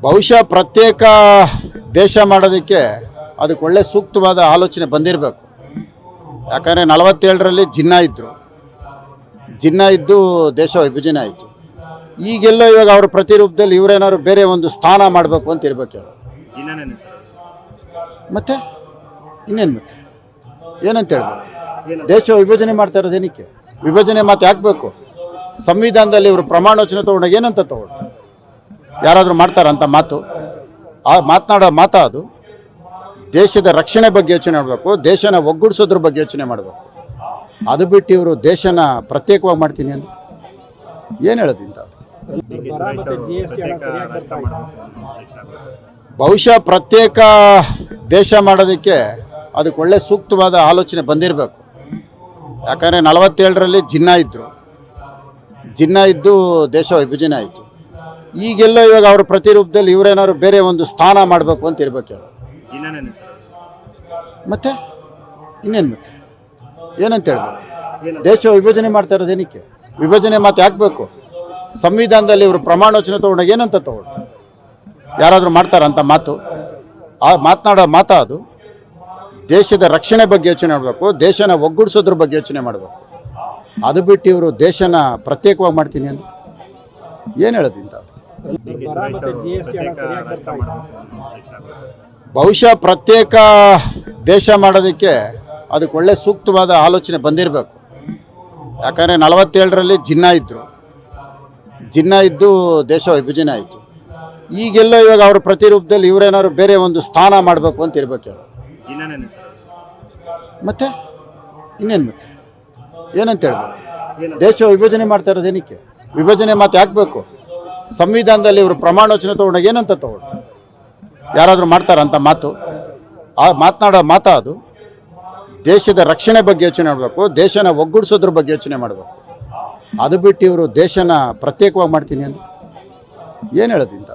ಬಹುಶಃ ಪ್ರತ್ಯೇಕ ದೇಶ ಮಾಡೋದಕ್ಕೆ ಅದಕ್ಕೆ ಒಳ್ಳೆ ಸೂಕ್ತವಾದ ಆಲೋಚನೆ ಬಂದಿರಬೇಕು ಯಾಕಂದರೆ ನಲವತ್ತೇಳರಲ್ಲಿ ಜಿನ್ನ ಇದ್ದರು ಜಿನ್ನ ಇದ್ದು ದೇಶ ವಿಭಜನೆ ಆಯಿತು ಈಗೆಲ್ಲ ಇವಾಗ ಅವ್ರ ಪ್ರತಿರೂಪದಲ್ಲಿ ಇವರೇನಾದ್ರು ಬೇರೆ ಒಂದು ಸ್ಥಾನ ಮಾಡಬೇಕು ಅಂತ ಇರಬೇಕು ಮತ್ತೆ ಇನ್ನೇನು ಮತ್ತೆ ಏನಂತ ಹೇಳ್ಬೇಕು ದೇಶ ವಿಭಜನೆ ಮಾಡ್ತಾ ಇರೋದು ಏನಕ್ಕೆ ವಿಭಜನೆ ಮಾತು ಯಾಕಬೇಕು ಸಂವಿಧಾನದಲ್ಲಿ ಇವರು ಪ್ರಮಾಣ ವಚನ ತೊಗೊಂಡಾಗ ಏನಂತ ತಗೊಂಡು? ಯಾರಾದರೂ ಮಾಡ್ತಾರಂತ ಮಾತು? ಆ ಮಾತನಾಡೋ ಮಾತಾ ಅದು? ದೇಶದ ರಕ್ಷಣೆ ಬಗ್ಗೆ ಯೋಚನೆ ಮಾಡಬೇಕು, ದೇಶನ ಒಗ್ಗೂಡಿಸೋದ್ರ ಬಗ್ಗೆ ಯೋಚನೆ ಮಾಡಬೇಕು. ಅದು ಬಿಟ್ಟು ಇವರು ದೇಶನ ಪ್ರತ್ಯೇಕವಾಗಿ ಮಾಡ್ತೀನಿ ಅಂತ ಏನು ಹೇಳೋದಿಂತ ಬರ್ತಾ ಇಲ್ಲ ಬಹುಶಃ ಪ್ರತ್ಯೇಕ ದೇಶ ಮಾಡೋದಕ್ಕೆ ಅದಕ್ಕೆ ಒಳ್ಳೆ ಸೂಕ್ತವಾದ ಆಲೋಚನೆ ಬಂದಿರಬೇಕು. ಯಾಕಂದರೆ ನಲವತ್ತೇಳರಲ್ಲಿ ಜಿನ್ನ ಇದ್ದರು ಜಿನ್ನ ಇದ್ದು ದೇಶ ವಿಭಜನೆ ಆಯಿತು. ಈಗೆಲ್ಲ ಇವಾಗ ಅವ್ರ ಪ್ರತಿರೂಪದಲ್ಲಿ ಇವರೇನಾದ್ರು ಬೇರೆ ಒಂದು ಸ್ಥಾನ ಮಾಡಬೇಕು ಅಂತ ಇರಬೇಕು ಮತ್ತೆ? ಇನ್ನೇನು ಮತ್ತೆ? ಏನಂತ ಹೇಳ್ಬೇಕು? ದೇಶ ವಿಭಜನೆ ಮಾಡ್ತಾ ಇರೋದು ಏನಕ್ಕೆ? ವಿಭಜನೆ ಮಾತು ಹಾಕ್ಬೇಕು ಸಂವಿಧಾನದಲ್ಲಿ ಇವರು ಪ್ರಮಾಣ ವಚನ ತೊಗೊಂಡಾಗ ಏನಂತ ತಗೊಂಡು ಯಾರಾದರೂ ಮಾಡ್ತಾರಂತ ಮಾತು? ಆ ಮಾತನಾಡೋ ಮಾತಾ ಅದು? ದೇಶದ ರಕ್ಷಣೆ ಬಗ್ಗೆ ಯೋಚನೆ ಮಾಡಬೇಕು ದೇಶನ ಒಗ್ಗೂಡಿಸೋದ್ರ ಬಗ್ಗೆ ಯೋಚನೆ ಮಾಡಬೇಕು. ಅದು ಬಿಟ್ಟು ಇವರು ದೇಶನ ಪ್ರತ್ಯೇಕವಾಗಿ ಮಾಡ್ತೀನಿ ಅಂತ ಏನು ಹೇಳೋದು ಇಂಥ ಬಹುಶಃ ಪ್ರತ್ಯೇಕ ದೇಶ ಮಾಡೋದಕ್ಕೆ ಅದಕ್ಕೆ ಒಳ್ಳೆ ಸೂಕ್ತವಾದ ಆಲೋಚನೆ ಬಂದಿರಬೇಕು. ಯಾಕಂದರೆ ನಲವತ್ತೇಳರಲ್ಲಿ ಜಿನ್ನ ಇದ್ದರು ಜಿನ್ನ ಇದ್ದು ದೇಶ ವಿಭಜನೆ ಆಯಿತು. ಈಗೆಲ್ಲ ಇವಾಗ ಅವ್ರ ಪ್ರತಿರೂಪದಲ್ಲಿ ಇವರೇನಾದ್ರು ಬೇರೆ ಒಂದು ಸ್ಥಾನ ಮಾಡಬೇಕು ಅಂತ ಇರಬೇಕು ಮತ್ತೆ ಇನ್ನೇನು ಮತ್ತೆ? ಏನಂತ ಹೇಳ್ಬೋದು ದೇಶ ವಿಭಜನೆ ಮಾಡ್ತಾ ಇರೋದು ಏನಕ್ಕೆ? ವಿಭಜನೆ ಮಾತು ಯಾಕಬೇಕು ಸಂವಿಧಾನದಲ್ಲಿ ಇವರು ಪ್ರಮಾಣ ವಚನ ತೊಗೊಂಡಾಗ ಏನಂತ ತಗೊಂಡು? ಯಾರಾದರೂ ಮಾಡ್ತಾರಂತ ಮಾತು? ಆ ಮಾತನಾಡೋ ಮಾತಾ ಅದು? ದೇಶದ ರಕ್ಷಣೆ ಬಗ್ಗೆ ಯೋಚನೆ ಮಾಡಬೇಕು, ದೇಶನ ಒಗ್ಗೂಡಿಸೋದ್ರ ಬಗ್ಗೆ ಯೋಚನೆ ಮಾಡಬೇಕು. ಅದು ಬಿಟ್ಟು ಇವರು ದೇಶನ ಪ್ರತ್ಯೇಕವಾಗಿ ಮಾಡ್ತೀನಿ ಅಂತ ಏನು ಹೇಳೋದಿಂತ